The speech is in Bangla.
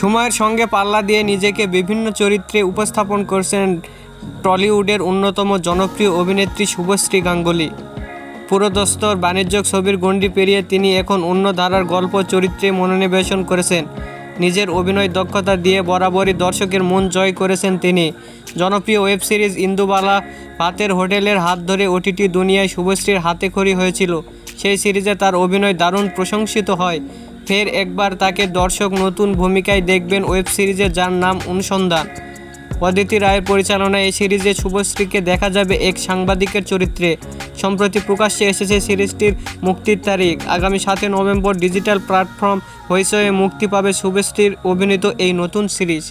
সময়ের সঙ্গে পাল্লা দিয়ে নিজেকে বিভিন্ন চরিত্রে উপস্থাপন করছেন টলিউডের অন্যতম জনপ্রিয় অভিনেত্রী শুভশ্রী গাঙ্গুলি। পুরোদস্তর বাণিজ্যিক ছবির গণ্ডি পেরিয়ে তিনি এখন অন্য ধারার গল্প চরিত্রে মনোনিবেশন করেছেন। নিজের অভিনয় দক্ষতা দিয়ে বরাবরই দর্শকের মন জয় করেছেন তিনি। জনপ্রিয় ওয়েব সিরিজ ইন্দুবালা ভাতের হোটেলের হাত ধরে ওটিটি দুনিয়ায় শুভশ্রীর হাতে খড়ি হয়েছিল। সেই সিরিজে তার অভিনয় দারুণ প্রশংসিত হয়। ফের একবার তাকে দর্শক নতুন ভূমিকায় দেখবেন ওয়েব সিরিজে, যার নাম অনুসন্ধান। অদিতি রায়ের পরিচালনায় এই সিরিজে শুভশ্রীকে দেখা যাবে এক সাংবাদিকের চরিত্রে। সম্প্রতি প্রকাশ্যে এসেছে সিরিজটির মুক্তির তারিখ। আগামী সাতই নভেম্বর ডিজিটাল প্ল্যাটফর্ম হইচয়ে মুক্তি পাবে শুভশ্রীর অভিনীত এই নতুন সিরিজ।